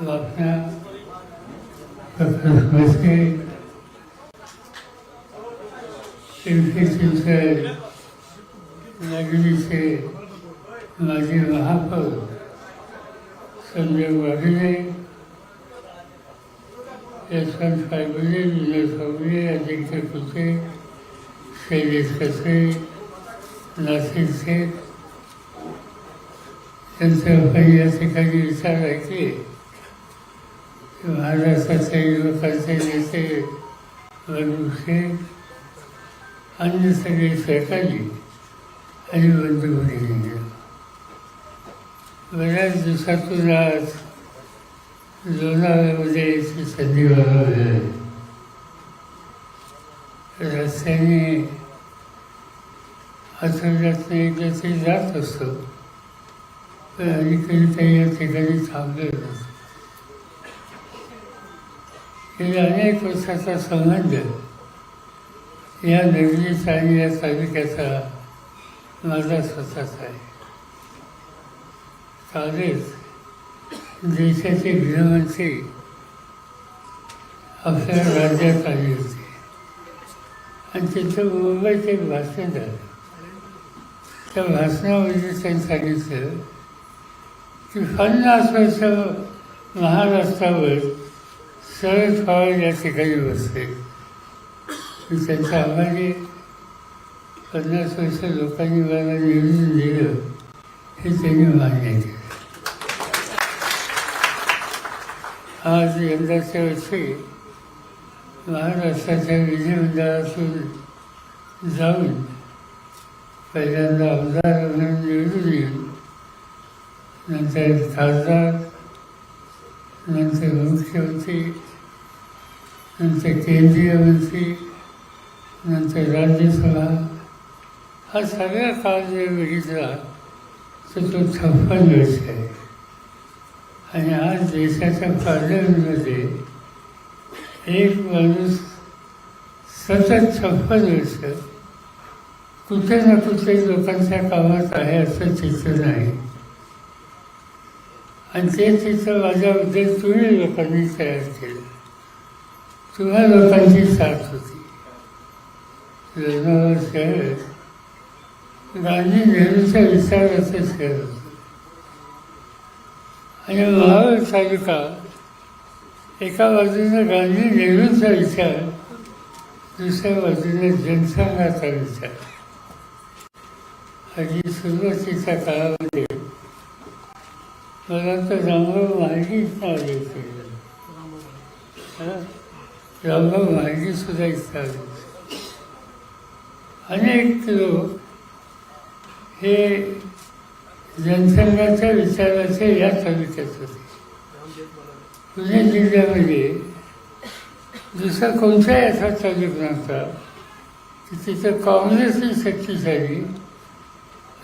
महाराष्ट्र समाजचे राज्याचे माजी मंत्री नगरीचे माजी महापौर संजय वाघिले यशवंत फायबुले विनय फावले अजिंक्य कुसे शैलेश कसे नाशिक शेख त्यांचे काही या ठिकाणी विचार ऐकले की महाराष्ट्राचे युवकांचे नेते वरुण अन्य सगळे सहकारी आणि बंधू गेले बऱ्याच दिवसातून आज लोणावळ्यामध्ये यायची संधी मला रस्त्याने रस्त्याने आठवड्यातनं एकदा ते जात असतो पण अलीकडे काही या ठिकाणी थांबलं जातं गेल्या अनेक वर्षाचा संबंध या नगरीचा आणि या तालुक्याचा माझा स्वतःचा आहे. कालच देशाचे गृहमंत्री आपल्या राज्यात आले होते. आणि तिथं मुंबईत एक भाषण झालं. त्या भाषणामध्ये त्यांनी सांगितलं की पन्नास वर्ष महाराष्ट्रावर शरद पवार या ठिकाणी बसले मी त्यांच्या आम्हाला पन्नास वर्ष लोकांनी मला निवडून दिलं हे त्यांनी मान्य केलं. आज यंदाच्या वर्षी महाराष्ट्राच्या विधिमंडळातून जाऊन पहिल्यांदा आमदार म्हणून निवडून येऊन नंतर खासदार नंतर मुख्यमंत्री नंतर केंद्रीय मंत्री नंतर राज्यसभा हा सगळा काळ जर बघितला तर तो छप्पन वर्ष आहे. आणि आज देशाच्या पार्लमेंटमध्ये एक माणूस सतत छप्पन वर्ष कुठे ना कुठे लोकांच्या कामात आहे असं चित्र नाही. आणि ते चित्र माझ्याबद्दल तुम्ही लोकांनी तयार केलं. तुम्हा लोकांची साथ होती? लोणावळा शहर गांधी नेहरूच्या विचाराचं शहर होतं. आणि महाबळ तालुका एका बाजूने गांधी नेहरूंचा विचार दुसऱ्या बाजूने जनसंघाचा विचार. आणि सुरुवातीच्या काळामध्ये मला तर महाडीच नाव द्यायचे रामभाऊ महाडी सुद्धा इथं अनेक लोक हे जनसंघाच्या विचाराचे या तालुक्यात होते. पुणे जिल्ह्यामध्ये दुसरा कोणताही असा तालुका नव्हता की तिथं काँग्रेसही शक्तिशाली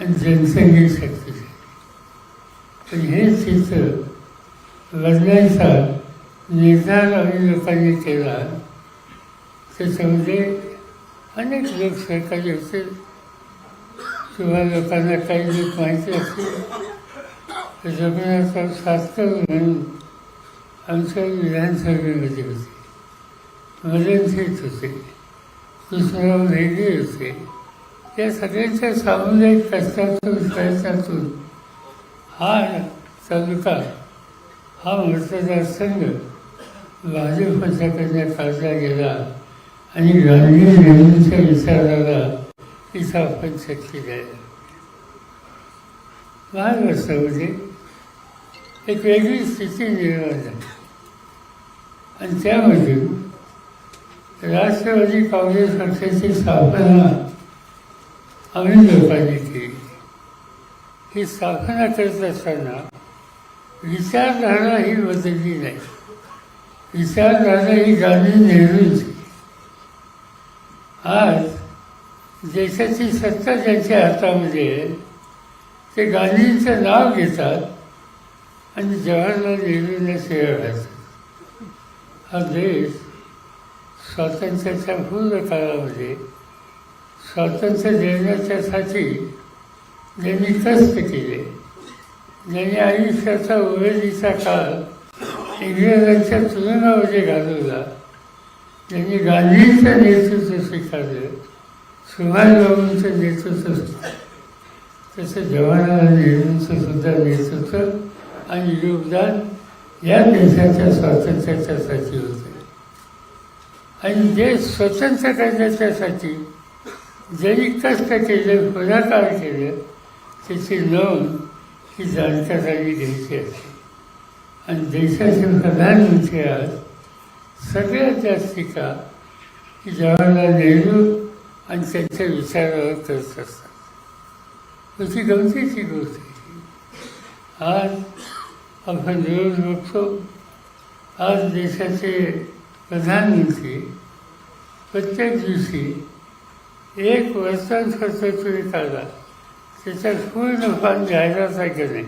आणि जनसंघही शक्तिशाली पण हे चित्र बदलायचा निर्धार आम्ही लोकांनी केला त्याच्यामध्ये अनेक लोक सहकारी होते. किंवा लोकांना काही लोक माहिती असतील रघुनाथराव सातकर म्हणून आमच्या विधानसभेमध्ये होते. मदन होते. कृष्णराव रेड्डी होते. या सगळ्यांच्या सामुदायिक कष्टातून प्रयत्नातून हा तालुका हा मतदारसंघ भाजप पक्षाकडनं ताजा गेला आणि गांधी नेहरूंच्या विचाराला इथं आपण शक्ती द्यायला महाराष्ट्रामध्ये एक वेगळी स्थिती निर्माण झाली. आणि त्यामध्ये राष्ट्रवादी काँग्रेस पक्षाची स्थापना आम्ही लोकांनी केली. ही स्थापना करत असताना विचारधारा ही बदलली नाही. विचारधारा ही गांधी नेहरूंची आज देशाची सत्ता ज्यांच्या हातामध्ये आहे ते गांधींचं नाव घेतात आणि जवाहरलाल नेहरूंना सेवा घालतात. हा देश स्वातंत्र्याच्या पूर्ण काळामध्ये स्वातंत्र्य देण्याच्यासाठी ज्यांनी कष्ट केले. ज्यांनी आयुष्याचा उमेदीचा काळ इंग्रजांच्या तुरुंगामध्ये घालवला त्यांनी गांधींचं नेतृत्व स्वीकारलं सुभाषबाबूंचं नेतृत्व तसं जवाहरलाल नेहरूंचं सुद्धा नेतृत्व आणि योगदान या देशाच्या स्वातंत्र्याच्यासाठी होतं. आणि देश स्वतंत्र करण्याच्यासाठी जरी कष्ट केले पुढाकार केले त्याची नोंद ही जाणकारांनी घ्यायची असते आणि देशाचे प्रधानमंत्री आज सगळ्यात जास्त टीका की जवाहरलाल नेहरू आणि त्यांच्या विचारावर करत असतात. त्याची गमतीची गोष्ट आहे. आज आपण रोज बघतो आज देशाचे प्रधानमंत्री प्रत्येक दिवशी एक वर्षांसाठी तुम्ही काढा त्याच्यात पूर्ण फार जाहिरात आहे की नाही?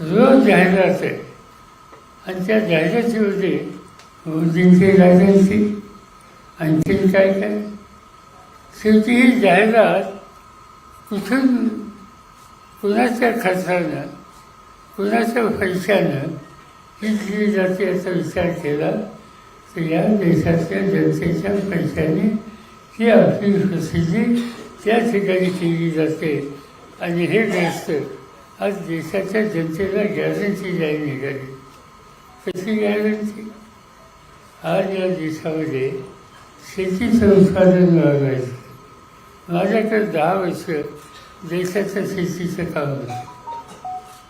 रोज जाहिरात आहे. आणि त्या जाहिरातीमध्ये मोदींची जाहिराती आणखीन काय काय? शेवटी ही जाहिरात कुठून कुणाच्या खर्चानं कुणाच्या पैशानं ही दिली जाते याचा विचार केला तर या देशातल्या जनतेच्या पैशाने ही आपली प्रसिद्धी त्या ठिकाणी केली जाते. आणि हे ग्रस्त आज देशाच्या जनतेला गॅरंटी जाईल निघाली. शेती गॅरंटी? आज या देशामध्ये शेतीचं उत्पादन माझ्या माझ्याकडे दहा वर्ष देशाच्या शेतीचं काम होतं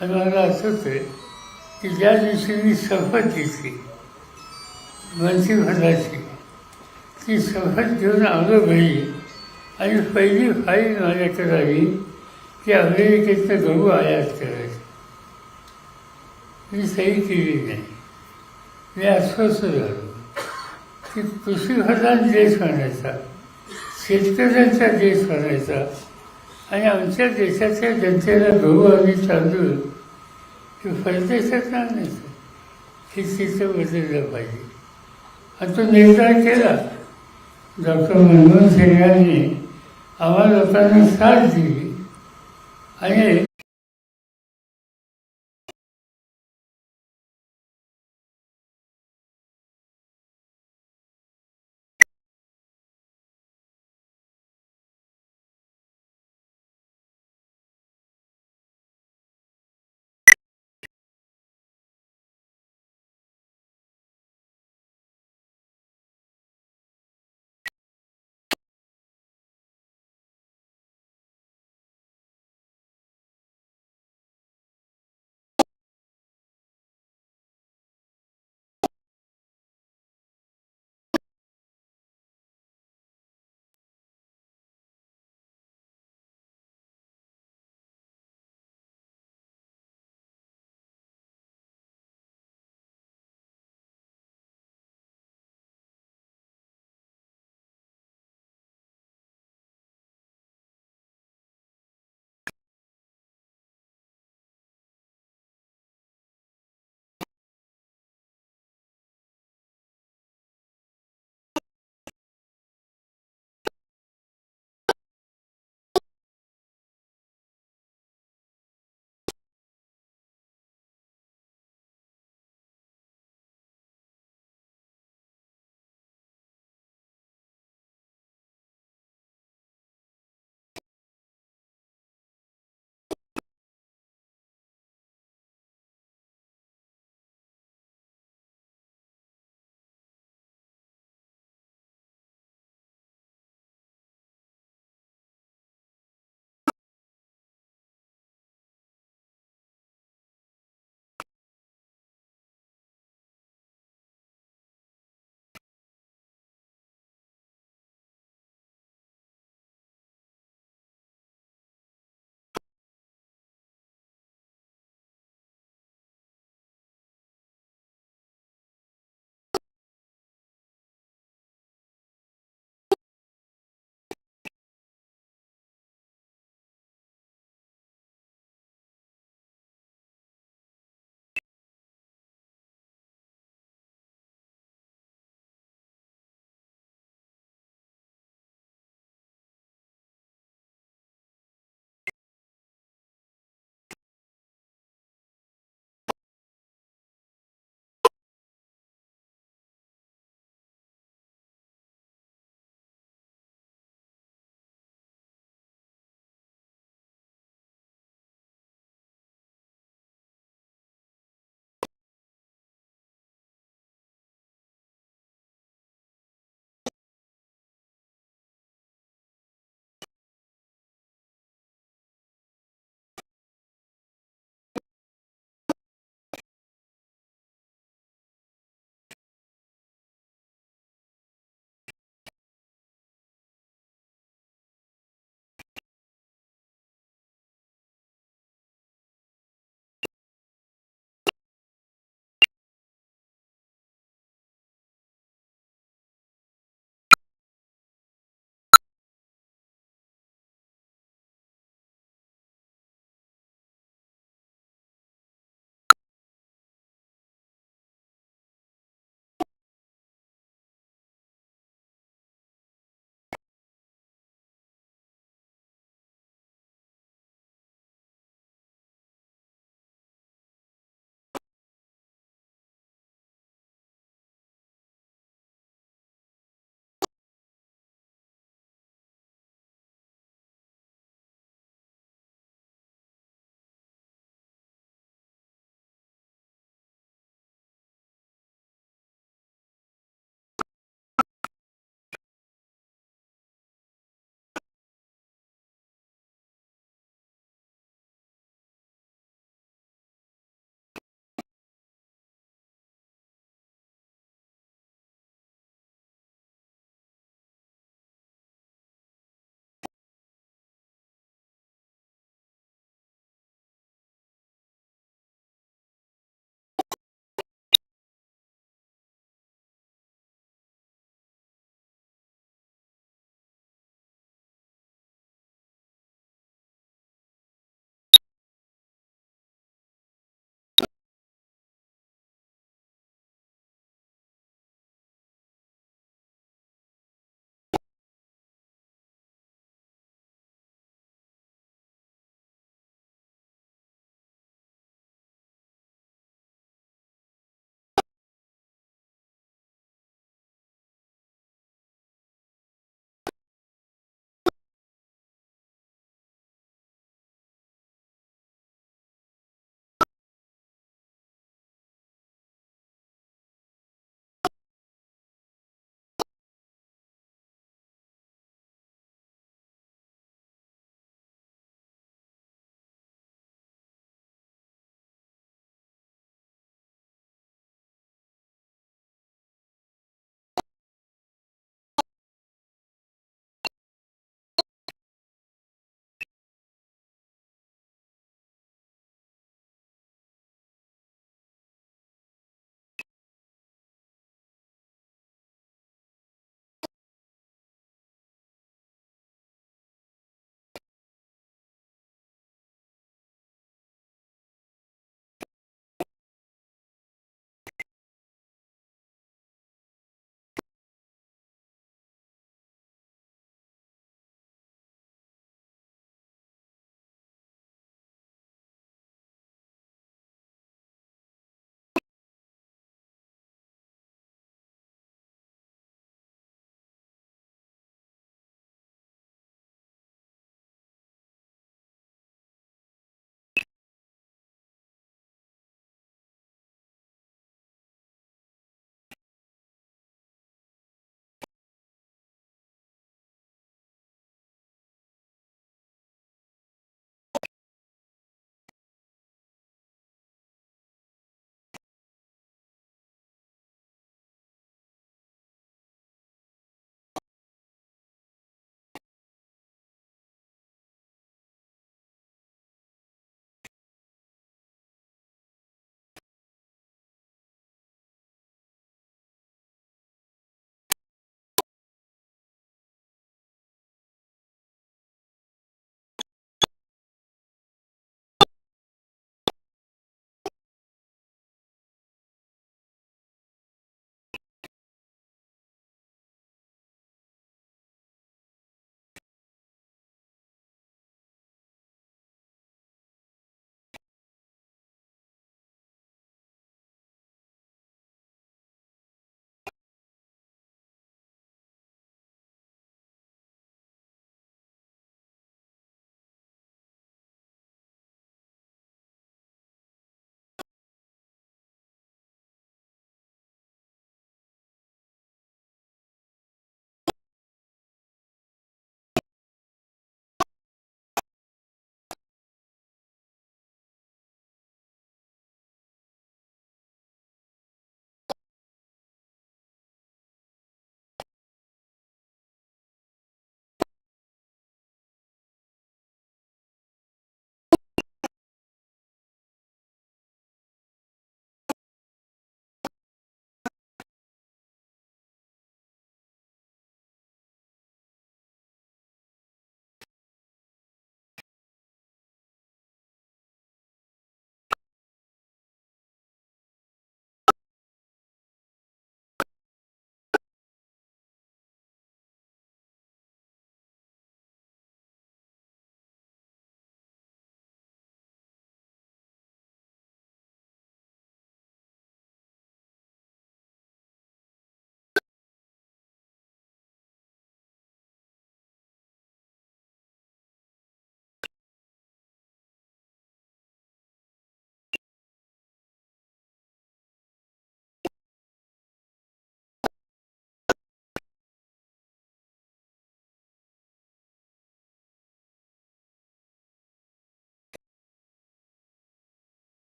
आणि मला आठवतं आहे की ज्या दिवशी मी शपथ घेतली मंत्रिपदाची ती शपथ घेऊन आलो घरी आणि पहिली फाईल माझ्याकडे आली की अमेरिकेचं गहू आयात करायचं. मी सही केली नाही. मी अस्वस्थ झालो. की कृषीप्रधान देश म्हणायचा शेतकऱ्यांचा देश म्हणायचा आणि आमच्या देशाच्या जनतेला गहू आणि तांदूळ हे परदेशात आणायचं हे चित्र बदललं पाहिजे. आणि तो निर्धार केला. डॉक्टर मनमोहन सिंग यांनी आम्हा लोकांना साथ दिली. आणि